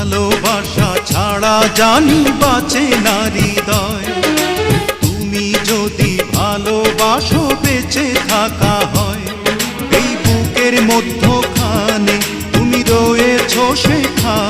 ভালোবাসা ছাড়া জানি বাঁচে নারী দয় তুমি যদি ভালোবাসো, বেঁচে থাকা হয়। এই বুকের মধ্যখানে তুমি রয়েছ সেখানে।